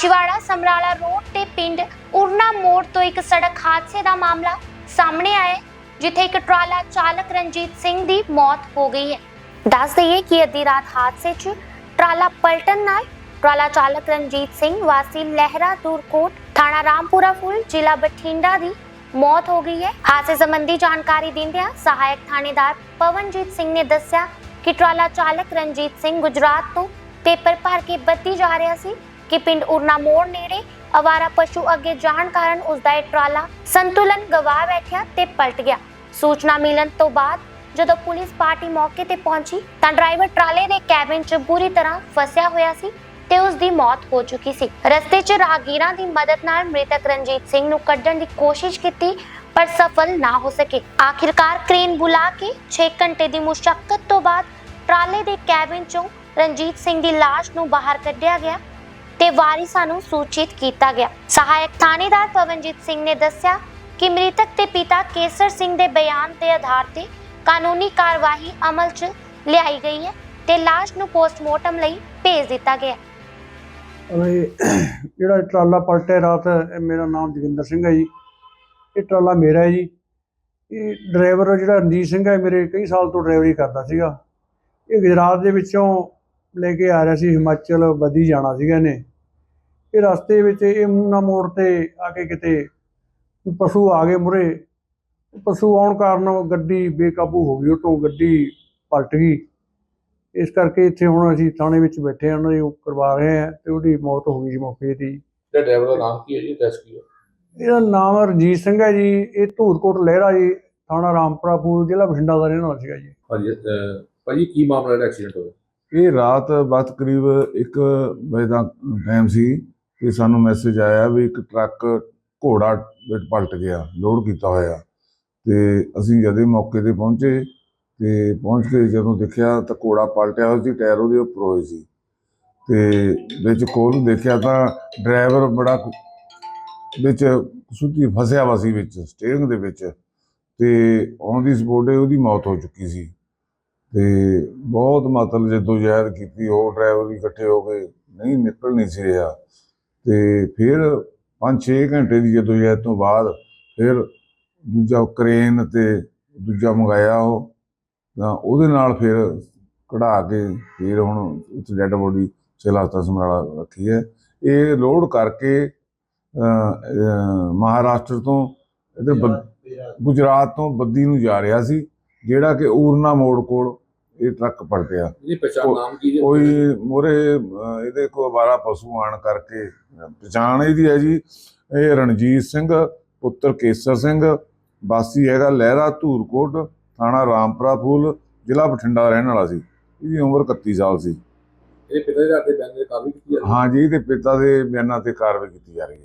Machhiwara Samrala road ਤੇ ਪਿੰਡ ਉਰਨਾ ਮੋੜ ਤੋਂ ਇੱਕ ਸੜਕ ਹਾਦਸੇ ਦਾ ਮਾਮਲਾ ਸਾਹਮਣੇ ਆਇਆ ਜਿੱਥੇ ਇੱਕ ਟਰਾਲਾ ਚਾਲਕ ਰਣਜੀਤ ਸਿੰਘ ਦੀ ਮੌਤ ਹੋ ਗਈ ਹੈ। ਦੱਸ ਦਈਏ ਕਿ ਅੱਧੀ ਰਾਤ ਹਾਦਸੇ 'ਚ ਟਰਾਲਾ ਪਲਟਣ ਨਾਲ ਟਰਾਲਾ ਚਾਲਕ ਰਣਜੀਤ ਸਿੰਘ ਵਾਸੀ ਲਹਿਰਾ ਦੂਰਕੋਟ ਥਾਣਾ ਰਾਮਪੁਰਾ ਫੁੱਲ ਜ਼ਿਲ੍ਹਾ ਬਠਿੰਡਾ ਦੀ ਮੌਤ ਹੋ ਗਈ ਹੈ। ਹਾਦਸੇ ਸੰਬੰਧੀ ਜਾਣਕਾਰੀ ਦਿੰਦਿਆਂ ਸਹਾਇਕ ਥਾਣੇਦਾਰ ਪਵਨਜੀਤ ਸਿੰਘ ਨੇ ਦੱਸਿਆ ਕਿ ਟਰਾਲਾ ਚਾਲਕ ਰਣਜੀਤ ਸਿੰਘ ਗੁਜਰਾਤ ਤੋਂ ਪੇਪਰ ਭਰ ਕੇ ਬੱਤੀ ਜਾ ਰਿਹਾ ਸੀ। ਕਿ ਪਿੰਡ ਉਰਨਾ ਮੋੜ ਨੇੜੇ ਅਵਾਰਾ ਪਸ਼ੂ ਅੱਗੇ ਜਾਣ ਕਾਰਨ ਉਸ ਦਾ ਇਹ ਟਰਾਲਾ ਸੰਤੁਲਨ ਗਵਾ ਬੈਠਿਆ ਤੇ ਪਲਟ ਗਿਆ। ਸੂਚਨਾ ਮਿਲਣ ਤੋਂ ਬਾਅਦ ਜਦੋਂ ਪੁਲਿਸ ਪਾਰਟੀ ਮੌਕੇ ਤੇ ਪਹੁੰਚੀ ਤਾਂ ਡਰਾਈਵਰ ਟਰਾਲੇ ਦੇ ਕੈਬਿਨ 'ਚ ਬੁਰੀ ਤਰ੍ਹਾਂ ਫਸਿਆ ਹੋਇਆ ਸੀ ਤੇ ਉਸ ਦੀ ਮੌਤ ਹੋ ਚੁੱਕੀ ਸੀ। ਰਸਤੇ 'ਚ ਰਾਹਗੀਰਾਂ ਦੀ ਮਦਦ ਨਾਲ ਮ੍ਰਿਤਕ ਰਣਜੀਤ ਸਿੰਘ ਨੂੰ ਕੱਢਣ ਦੀ ਕੋਸ਼ਿਸ਼ ਕੀਤੀ ਪਰ ਸਫਲ ਨਾ ਹੋ ਸਕੇ। ਆਖਿਰਕਾਰ ਕ੍ਰੇਨ ਬੁਲਾ ਕੇ 6 ਘੰਟੇ ਦੀ ਮੁਸ਼ਕਲ ਤੋਂ ਬਾਅਦ ਟਰਾਲੇ ਦੇ ਕੈਬਿਨ 'ਚੋਂ ਰਣਜੀਤ ਸਿੰਘ ਦੀ ਲਾਸ਼ ਨੂੰ ਬਾਹਰ ਕੱਢਿਆ ਗਿਆ ਤੇ ਵਾਰਿਸਾਂ ਨੂੰ ਸੂਚਿਤ ਕੀਤਾ ਗਿਆ। ਸਹਾਇਕ ਥਾਣੇਦਾਰ ਪਵਨਜੀਤ ਸਿੰਘ ਨੇ ਦੱਸਿਆ ਕਿ ਮ੍ਰਿਤਕ ਦੇ ਪਿਤਾ ਕੇਸਰ ਸਿੰਘ ਦੇ ਬਿਆਨ ਦੇ ਆਧਾਰ ਤੇ ਕਾਨੂੰਨੀ ਕਾਰਵਾਈ ਅਮਲ 'ਚ ਲਿਆਈ ਗਈ ਹੈ ਤੇ ਲਾਸ਼ ਨੂੰ ਪੋਸਟਮਾਰਟਮ ਲਈ ਭੇਜ ਦਿੱਤਾ ਗਿਆ ਹੈ। ਜਿਹੜਾ ਟਰਾਲਾ ਪਲਟਿਆ ਰਾਤ, ਇਹ ਮੇਰਾ ਨਾਮ ਜੋਗਿੰਦਰ ਸਿੰਘ ਹੈ ਜੀ। ਇਹ ਟਰਾਲਾ ਮੇਰਾ ਹੈ ਜੀ। ਇਹ ਡਰਾਈਵਰ ਜਿਹੜਾ ਰਣਜੀਤ ਸਿੰਘ ਹੈ ਮੇਰੇ ਕਈ ਸਾਲ ਤੋਂ ਡਰਾਈਵਰੀ ਕਰਦਾ ਸੀਗਾ। ਇਹ ਗੁਜਰਾਤ ਦੇ ਵਿੱਚੋਂ ਲੈ ਕੇ ਆ ਰਿਹਾ ਸੀ, ਹਿਮਾਚਲ ਬਦੀ ਜਾਣਾ ਸੀਗਾ ਇਹਨੇ। ਇਹ ਰਸਤੇ ਵਿੱਚ ਇਹ ਮੂਨਾ ਮੋੜ ਤੇ ਆ ਕੇ ਕਿਤੇ ਪਸ਼ੂ ਆ ਗਏ ਮੁਰੇ। ਪਸ਼ੂ ਆਉਣ ਕਾਰਨ ਗੱਡੀ ਬੇਕਾਬੂ ਹੋ ਗਈ ਉਹ ਤੋਂ ਗੱਡੀ ਪਲਟ ਗਈ। ਇਸ ਕਰਕੇ ਇੱਥੇ ਹੁਣ ਅਸੀਂ ਥਾਣੇ ਵਿੱਚ ਬੈਠੇ ਹਾਂ ਉਹਨਾਂ ਦੀ ਉਹ ਕਰਵਾ ਰਹੇ ਹਾਂ ਤੇ ਉਹਦੀ ਮੌਤ ਹੋ ਗਈ ਜੀ ਮੌਕੇ ਤੇ ਹੀ। ਜਿਹੜਾ ਡਰਾਈਵਰ ਦਾ ਨਾਮ ਕੀ ਹੈ ਜੀ? ਐਡਰੈਸ ਕੀ ਹੈ ਇਹਦਾ ਨਾਮ ਰਣਜੀਤ ਸਿੰਘ ਹੈ ਜੀ। ਇਹ ਧੂਰਕੋਟ ਲਹਿਰਾ ਜੀ ਥਾਣਾ ਰਾਮਪੁਰਾ ਪੂਰ ਜ਼ਿਲ੍ਹਾ ਬਠਿੰਡਾ ਦਾ ਰਹਿਣ ਵਾਲਾ ਸੀਗਾ ਜੀ। ਹਾਂਜੀ ਭਾਜੀ ਕੀ ਮਾਮਲਾ ਐਕਸੀਡੈਂਟ ਹੋਇਆ? ਇਹ ਰਾਤ ਵਕਤ ਕਰੀਬ 1 ਵਜੇ ਦਾ ਟਾਈਮ ਸੀ। ਕਿ ਸਾਨੂੰ ਮੈਸੇਜ ਆਇਆ ਵੀ ਇੱਕ ਟਰੱਕ ਘੋੜਾ ਵਿੱਚ ਪਲਟ ਗਿਆ ਲੋਡ ਕੀਤਾ ਹੋਇਆ। ਤੇ ਅਸੀਂ ਜਦੇ ਮੌਕੇ ਤੇ ਪਹੁੰਚੇ ਤੇ ਪਹੁੰਚ ਕੇ ਜਦੋਂ ਦੇਖਿਆ ਤਾਂ ਘੋੜਾ ਪਲਟਿਆ ਹੋਇਆ ਸੀ ਟਾਇਰ ਉਹਦੇ ਉੱਪਰ ਹੋਏ ਸੀ। ਤੇ ਵਿੱਚ ਕੋਲ ਦੇਖਿਆ ਤਾਂ ਡਰਾਈਵਰ ਬੜਾ ਵਿੱਚ ਸੁੱਤੀ ਫਸਿਆ ਵਾ ਸੀ ਵਿੱਚ ਸਟੀਅਰਿੰਗ ਦੇ ਵਿੱਚ। ਤੇ ਔਨ ਦੀ ਸਪੋਟ ਉਹਦੀ ਮੌਤ ਹੋ ਚੁੱਕੀ ਸੀ। ਤੇ ਬਹੁਤ ਮਤਲਬ ਜਦੋਂ ਜਦੋਜਹਿਦ ਕੀਤੀ, ਉਹ ਡਰਾਈਵਰ ਵੀ ਇਕੱਠੇ ਹੋ ਕੇ, ਨਹੀਂ, ਨਿਕਲ ਨਹੀਂ ਸੀ ਰਿਹਾ। ਤੇ ਫਿਰ 5-6 ਘੰਟੇ ਦੀ ਜਦੋਜਹਿਦ ਤੋਂ ਬਾਅਦ ਫਿਰ ਦੂਜਾ ਕਰੇਨ ਤੇ ਦੂਜਾ ਮੰਗਾਇਆ ਉਹ ਤਾਂ ਉਹਦੇ ਨਾਲ ਫਿਰ ਕਢਾ ਕੇ ਫਿਰ ਹੁਣ ਉੱਥੇ ਡੈੱਡ ਬੋਡੀ ਸਿਵਲ ਹਸਪਤਾਲ ਸਮਰਾਲਾ ਰੱਖੀ ਹੈ। ਇਹ ਲੋਡ ਕਰਕੇ ਮਹਾਰਾਸ਼ਟਰ ਤੋਂ ਇਹਦੇ ਬ- ਗੁਜਰਾਤ ਤੋਂ ਬੱਦੀ ਨੂੰ ਜਾ ਰਿਹਾ ਸੀ ਜਿਹੜਾ ਕਿ ਊਰਨਾ ਮੋੜ ਕੋਲ ਇਹ ਟਰੱਕ ਪਲਟਿਆ। ਇਹਦੀ ਪਛਾਣ ਉਹ- ਨਾਮ ਕੀ ਹੈ ਕੋਈ ਮੋਰੇ ਇਹਦੇ ਕੋ ਅਵਾਰਾ ਪਸ਼ੂ ਆਣ ਕਰਕੇ ਪਛਾਣ ਇਹਦੀ ਹੈ ਜੀ ਇਹ ਰਣਜੀਤ ਸਿੰਘ ਪੁੱਤਰ ਕੇਸਰ ਸਿੰਘ ਵਾਸੀ ਹੈਗਾ ਲਹਿਰਾ ਧੂਰਕੋਟ ਥਾਣਾ ਰਾਮਪੁਰਾ ਫੂਲ ਜ਼ਿਲ੍ਹਾ ਬਠਿੰਡਾ ਰਹਿਣ ਵਾਲਾ ਸੀ। ਇਹਦੀ ਉਮਰ 31 ਸਾਲ ਸੀ। ਇਹਦੇ ਪਿਤਾ ਦੇ ਆਦੇ ਬਿਆਨ ਦੇ ਕਾਬੂ ਕੀਤੀ ਹੈ? ਹਾਂ ਜੀ ਇਹਦੇ ਪਿਤਾ ਦੇ ਬਿਆਨਾਂ ਤੇ ਕਾਰਵਾਈ ਕੀਤੀ ਜਾ ਰਹੀ ਹੈ।